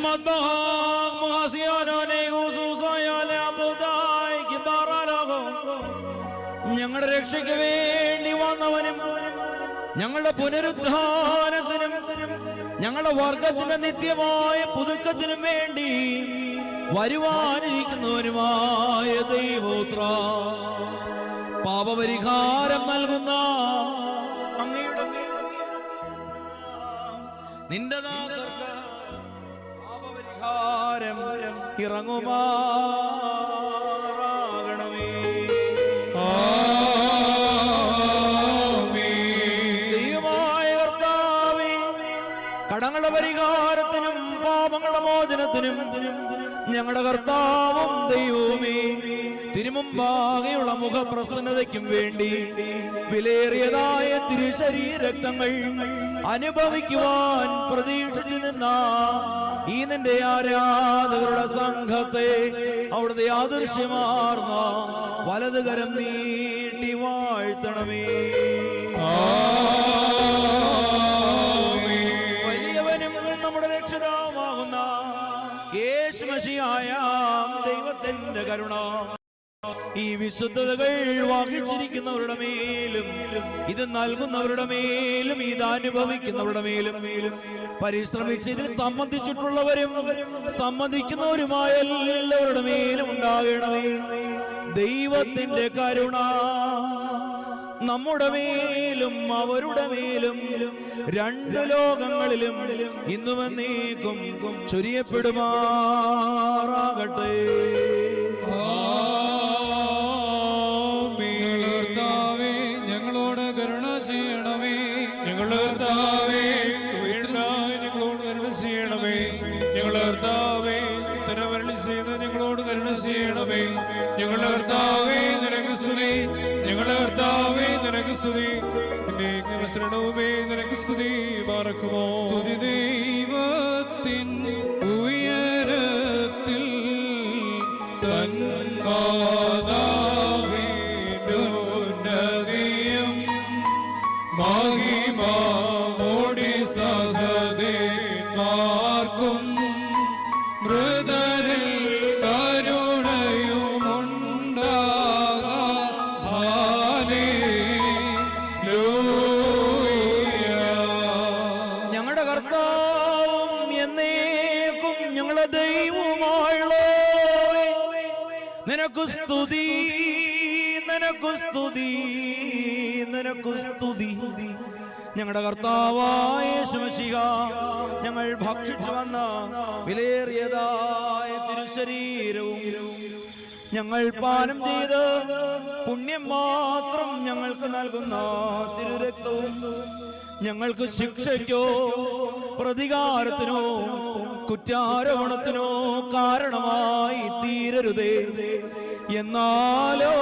مذبحك مغاسيانوني وسوسايا لعبداي كبارالغو ഞങ്ങളുടെ രക്ഷയ്ക്ക് വേണ്ടി വന്നവനും ഞങ്ങളുടെ പുനരുദ്ധാനത്തിനും ഞങ്ങളുടെ വർഗത്തിന്റെ നിത്യമായ പുതുക്കത്തിനും വേണ്ടി വരുവാനിരിക്കുന്നവനുമായ ദൈവോത്ര പാപപരിഹാരം നൽകുന്ന അങ്ങയുടെ നിന്റെ ദാസർക്ക് പാപപരിഹാരം ഇറങ്ങുമാറാകണമേ. ദൈവമായ കർത്താവേ, കടങ്ങളുടെ പരിഹാരത്തിനും പാപങ്ങളുടെ മോചനത്തിനും ഞങ്ങളുടെ കർത്താവും ദൈവമേ തിരുമുമ്പാകെയുള്ള മുഖപ്രസന്നതയ്ക്കും വേണ്ടി വിലയേറിയതായ തിരുശരീരക്തങ്ങൾ അനുഭവിക്കുവാൻ പ്രതീക്ഷിച്ചു നിന്ന ഈ നിന്റെ ആരാധകരുടെ സംഘത്തെ അവിടുത്തെ ആദൃശ്യമാർന്ന വലതുകരം നീട്ടി വാഴ്ത്തണമേ. വലിയവനും നമ്മുടെ രക്ഷിതാവാകുന്ന യേശുമശിയായ ദൈവത്തിന്റെ കരുണ. ഈ വിശുദ്ധതകൾ വഹിച്ചിരിക്കുന്നവരുടെ മേലും ഇത് നൽകുന്നവരുടെ മേലും ഇത് അനുഭവിക്കുന്നവരുടെ മേലും. പരിശ്രമിച്ച് ഇതിൽ സംബന്ധിച്ചിട്ടുള്ളവരും സംബന്ധിക്കുന്നവരുമായ എല്ലാവരുടെ മേലും ഉണ്ടാകണമേ. ദൈവത്തിന്റെ കരുണ നമ്മുടെ മേലും അവരുടെ മേലും രണ്ട് ലോകങ്ങളിലും ഇന്നുമെന്നേക്കും ചൊരിയപ്പെടുമാറാകട്ടെ. ഞങ്ങളുടെ കർത്താവേ നിനക്ക് സ്തുതി. ഞങ്ങളുടെ കർത്താവേ നിനക്ക് സ്തുതി. എന്നെ ശരണവുമേ നിനക്ക് സ്തുതി. പാർക്കുമോ സ്തുതി കർത്താവും എന്നേക്കും ഞങ്ങളെ ദൈവവുമായുള്ള നിനക്ക് സ്തുതി നിനക്ക് സ്തുതി നിനക്ക് സ്തുതി. ഞങ്ങളുടെ കർത്താവായ ശുമശിക ഞങ്ങൾ ഭക്ഷിച്ചു വന്ന വിലയേറിയതായ തിരുശരീരവും ഞങ്ങൾ പാനം ചെയ്ത് പുണ്യം മാത്രം ഞങ്ങൾക്ക് നൽകുന്ന തിരുരക്തവും ഞങ്ങൾക്ക് ശിക്ഷയ്ക്കോ പ്രതികാരത്തിനോ കുറ്റാരോപണത്തിനോ കാരണമായി തീരരുതേ. എന്നാലോ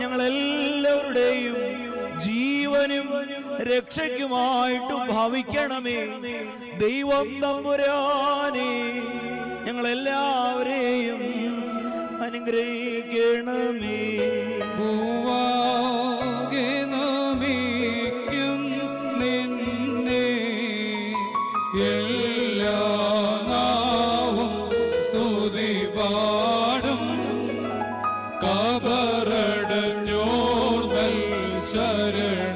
ഞങ്ങളെല്ലാവരുടെയും ജീവനും രക്ഷയ്ക്കുമായിട്ട് ഭവിക്കണമേ. ദൈവം തമ്പുരാനെ ഞങ്ങളെല്ലാവരെയും അനുഗ്രഹിക്കണമേ. चरण